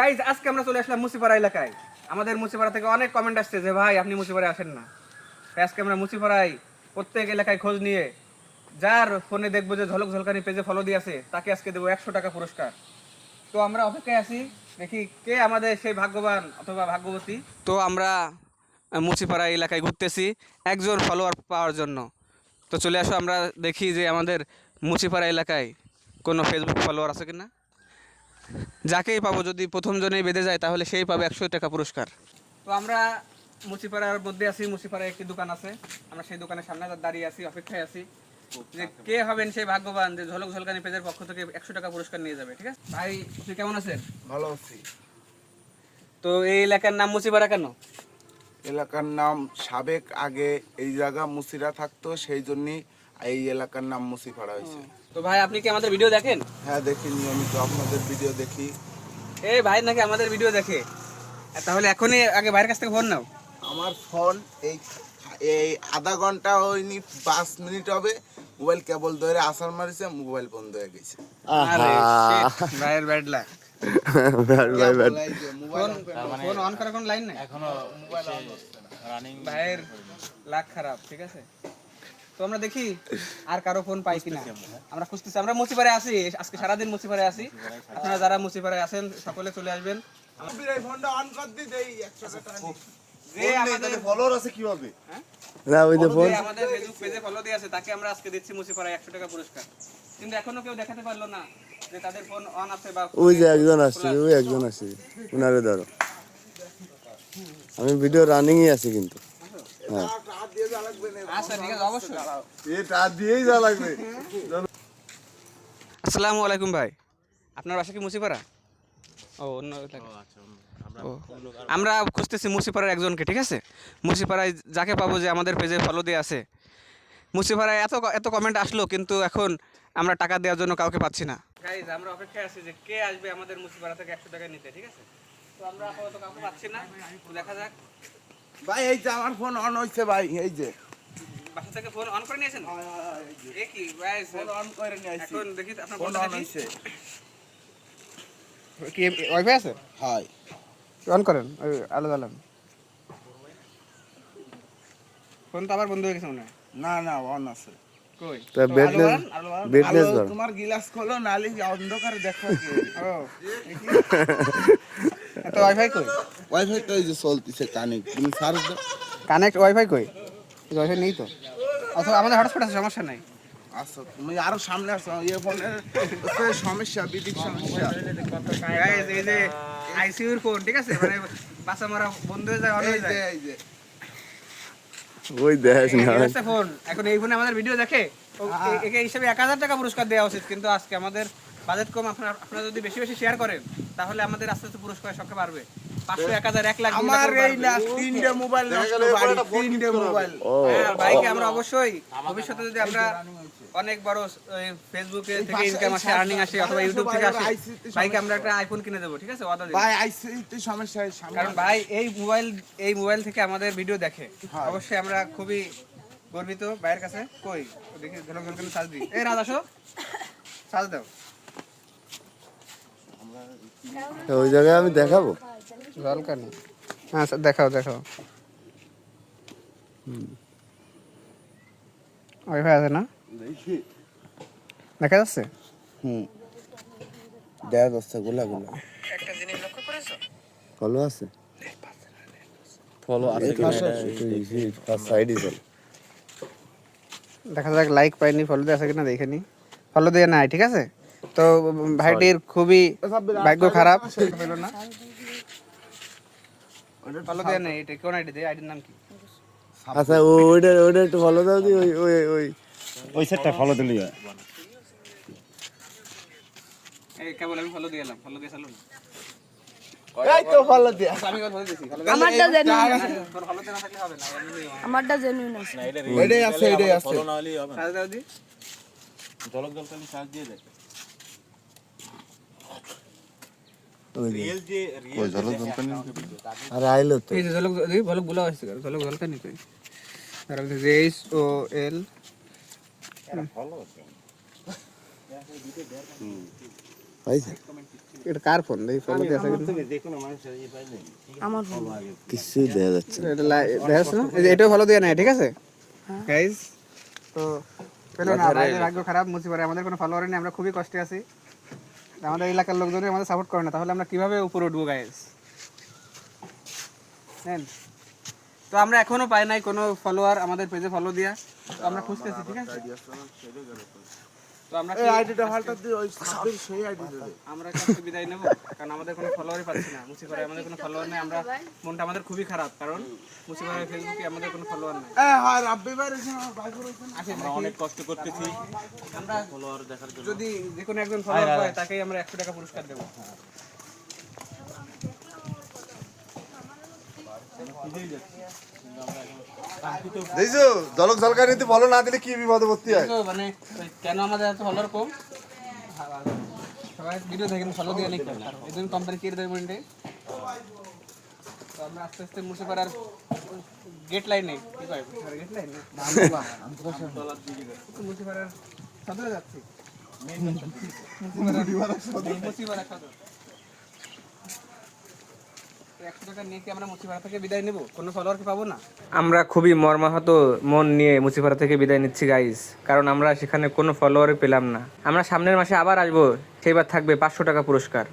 Guys আজকে আমরা চলে আসলাম মুসিপাড়া এলাকায়। আমাদের মুসিপাড়া থেকে অনেক কমেন্ট আসছে যে, ভাই, আপনি মুসিপাড়ায় আসেন না। আজকে আমরা মুসিপাড়ায় প্রত্যেক এলাকায় খোঁজ নিয়ে যার ফোনে দেখব যে ঝলক ঝলকানি পেজে ফলো দিয়ে আছে, তাকে আজকে দেবো একশো টাকা পুরস্কার। তো আমরা অপেক্ষায় আছি, দেখি কে আমাদের সেই ভাগ্যবান অথবা ভাগ্যবতী। তো আমরা মুচিপাড়া এলাকায় ঘুরতেছি একজন ফলোয়ার পাওয়ার জন্য। তো চলে আসো, আমরা দেখি যে আমাদের মুচিপাড়া এলাকায় কোনো ফেসবুক ফলোয়ার আছে কিনা। যাকেই পাবো যদি প্রথম জনেই বেঁধে যায় তাহলে সেই পাবে একশো টাকা পুরস্কার। তো আমরা মুচিপাড়ার মধ্যে আছি মুচিপাড়ায় একটি দোকান আছে। আমরা সেই দোকানের সামনে দাঁড়িয়ে আছি অপেক্ষায় আছি। যে কে হবেন সেই ভাগ্যবান যে ঝলক ঝলকানি পেজের পক্ষ থেকে একশো টাকা পুরস্কার নিয়ে যাবে ঠিক আছে? ভাই আপনি কেমন আছেন ভালো আছি। তো এই এলাকার নাম মুচিপাড়া কেন? এলাকার নাম সাবেক আগে এই জায়গা মুসিরা থাকতো সেই জন্যই এই এলাকার নাম মুসিপাড়া হয়েছে। তো ভাই আপনি কি আমাদের ভিডিও দেখেন? হ্যাঁ দেখি নিয়মিত আপনাদের ভিডিও দেখি। এই ভাই নাকি আমাদের ভিডিও দেখে? তাহলে এখনই আগে ভাইয়ের কাছ থেকে ফোন নাও। আমার ফোন এই এই আধা ঘণ্টা হয়নি পাঁচ মিনিট হবে। মোবাইল কেবল ধরে আসার মারিছে মোবাইল বন্ধ হয়ে গেছে। আরে ভাইয়ের ব্যাড যে ফোন মোবাইল ফোন অন করার কোনো লাইন নাই। মোবাইল ভাইয়ের লাখ খারাপ ঠিক আছে? তো আমরা দেখি আর কারও ফোন পাই কিনা। আমরা। খুঁজতেছি। আমরা মুসিপাড়ায় আছি। আজকে সারাদিন মুসিপাড়ায় আছি। আপনারা যারা মুসিপাড়ায় আছেন সকলে চলে আসবেন। এই ফোনটা অন কর দি দেই। 100 টাকা নি। যে আমাদের ফলোয়ার আছে কীভাবে? না ওই যে ফোন যে আমাদের ফেসবুক পেজে ফলো দিয়ে আছে। তাকে আমরা আজকে দিচ্ছি মুসিপাড়ায় একশো টাকা পুরস্কার। কিন্তু এখনও কেউ দেখাতে পারল না যে তাদের ফোন অন আছে বা ওই যে একজন আসছে ওই একজন আসছে। উনারে ধরো। আমি ভিডিও রানিংই আছি কিন্তু। আসসালামু আলাইকুম ভাই। আপনার বাসা কি মুসিপাড়া? ও অন্য আমরা খুঁজতেছি মুসিপাড়ার একজনকে ঠিক আছে? মুসিপাড়ায় যাকে পাবো যে আমাদের পেজে ফলো দিয়ে আছে। মুসিপাড়ায় এত এত কমেন্ট আসলো কিন্তু এখন আমরা টাকা দেওয়ার জন্য কাউকে পাচ্ছি না। গাইজ আমরা অপেক্ষায় আছি যে কে আসবে আমাদের মুসিপাড়া থেকে একশো টাকা নিতে ঠিক আছে? তো আমরা আপাতত কাউকে পাচ্ছি না। দেখা যাক। ভাই এই যে আমার ফোন অন হইছে ভাই এই যে। বাসা থেকে ফোন অন করে নিয়েছেন? এ কি ভাই ফোন অন করে নিয়ে এখন দেখি আপনার ফোন অন দেখি। কি ওয়াইফাই আছে? হাই অন করেন ফোন তো আবার বন্ধ হয়ে গেছে মনে হয়। না না অন আছে। কই? তো। বেডনেস তোমার গিলাস খোলো নালি অন্ধকারে দেখো ও তো ওয়াইফাই কই? ওয়াইফাই তো এই যে চলতেছে কানেক্ট তুমি সার্চ দাও। কানেক্ট ওয়াইফাই কই? ওয়াইফাই নেই তো। অথবা আমাদের হটস্পট আছে সমস্যা নাই। আচ্ছা তুমি আরও সামনে আসো সমস্যা বিদ্যুৎ সমস্যা। এই যে আইসিইউর ফোন ঠিক আছে? মানে বাসা মারা বন্ধ হয়ে যায় অন হয়ে যায়। এই যে ওই দেখ না। ফোন এখন এই ফোনে আমাদের ভিডিও দেখে একে হিসেবে এক হাজার টাকা পুরস্কার দেওয়া উচিত। কিন্তু আজকে আমাদের বাজেট কম আপনারা আপনারা যদি বেশি বেশি শেয়ার করেন তাহলে আমাদের আস্তে আস্তে পুরস্কারের সংখ্যা বাড়বে। পাঁচশো এক হাজার এক লাখ আমার এই না তিনটে মোবাইল তিনটে মোবাইল হ্যাঁ, ভাইকে আমরা অবশ্যই ভবিষ্যতে যদি আমরা অনেক বড় ফেসবুকে থেকে ইনকাম আসে আর্নিং আসে অথবা ইউটিউব থেকে আসে ভাইকে আমরা একটা আইফোন কিনে দেবো ঠিক আছে? ওয়াদা দিই ভাই আইসিতে সমস্যা কারণ ভাই এই মোবাইল এই মোবাইল থেকে আমাদের ভিডিও দেখে। অবশ্যই আমরা খুবই গর্বিত ভাইয়ের কাছে কই? দেখি সাজ দিই এই রাজ আসো সাজ দাও। ওই জায়গায় আমি দেখাবো? ঝলকানি হ্যাঁ স্যার, দেখাও দেখাও। ওয়াইফাই আছে না? দেখা। যাচ্ছে? হুম। দেখা যাচ্ছে গোলা গোলা একটা জিনিস লক্ষ্য করেছ? ফলো আছে। ফলো সাইডে চল দেখা যাক লাইক পাইনি ফলো দিয়ে আছে কিনা দেখে নি। ফলো দিয়ে নাই ঠিক আছে? তো ভাইটির খুবই ভাগ্য খারাপ। হইল না ফলো দিয়ে এটা কোন আইডি দিয়ে? আইডির নাম কি? আচ্ছা ওইটা ওইটা একটু ফলো দাও দি ওই ওই ওই। ওই সেটটা ফলো দিলি এই কেবল আমি ফলো দিয়ে এলাম ফলো দিয়ে চালু এই তো ভালো দিয়া। আমি ফলো দিয়েছি আমারটা জেনুইন তোর ফলো দিয়ে থাকলে হবে না আমারটা জেনুইন আছে। এটাই আছে এটাই আছে। ফলো না হলেই হবে সাজ দাও দি। জলক জলকালি চার্জ দিয়ে দেয় ওই আরে আইলো তো। এই ঝলক ঝলকগুলো আসছে ঝলক নি ও এল এটা কার ফোন এই ফলো দিয়ে আমার ফোন কিছুই দেখা যাচ্ছে এটা দেখা যাচ্ছে না? এটাও ফলো দিয়ে নেয় ঠিক আছে? গাইজ তো পেল না ভাইদের ভাগ্য খারাপ মুসিবারে আমাদের কোনো ফলোয়ার নেই আমরা খুবই কষ্টে আছি। আমাদের এলাকার লোকজনই আমাদের সাপোর্ট করে না, তাহলে আমরা কীভাবে উপরে উঠবো গাইজ হ্যাঁ তো আমরা এখনও পাই নাই কোনো ফলোয়ার আমাদের পেজে ফলো দিয়া। তো আমরা খুঁজতেছি, ঠিক আছে? তো আমরা এই আইডিটা ফাল্টা দিয়ে ওই সাবির সেই আইডি দেবে আমরা কাছে বিদায় নেব কারণ আমাদের কোনো ফলোয়ারই পাচ্ছি না মুসিবারে আমাদের কোনো ফলোয়ার নেই আমরা মনটা আমাদের খুবই খারাপ কারণ মুসিবারে ফেসবুকে আমাদের কোনো ফলোয়ার নাই এ হয় রাব্বি ভাই রয়েছেন আমার ভাই রয়েছেন আসেন দেখি। অনেক কষ্ট করতেছি আমরা ফলোয়ার দেখার জন্য যদি যে কোনো একজন ফলোয়ার পায় তাকেই আমরা একশো টাকা পুরস্কার দেবো দেখছ জলক ঝলকানিতে ভালো না দিলে কি বিপদে ভর্তি হয়? মানে কেন আমাদের এত ফলোয়ার কম? সবাই ভিডিও দেখেন ফলো দিয়ে নেই এই জন্য কোম্পানি কেটে দেবে মিনিটে তো আমরা আস্তে আস্তে মুছে পাড়ার গেট লাইনে কি কয়? গেট লাইন মুছে পাড়ার সদরে যাচ্ছি। মুচিপাড়া সদর। একশো টাকা নিয়ে কি আমরা মুচিপাড়া থেকে বিদায় নেব কোনো ফলোয়ার কি পাবো না আমরা খুবই মর্মাহত মন নিয়ে মুসিফারা থেকে বিদায় নিচ্ছি গাইজ কারণ আমরা সেখানে কোনো ফলোয়ার পেলাম না। আমরা সামনের মাসে আবার আসব। সেইবার থাকবে পাঁচশো টাকা পুরস্কার।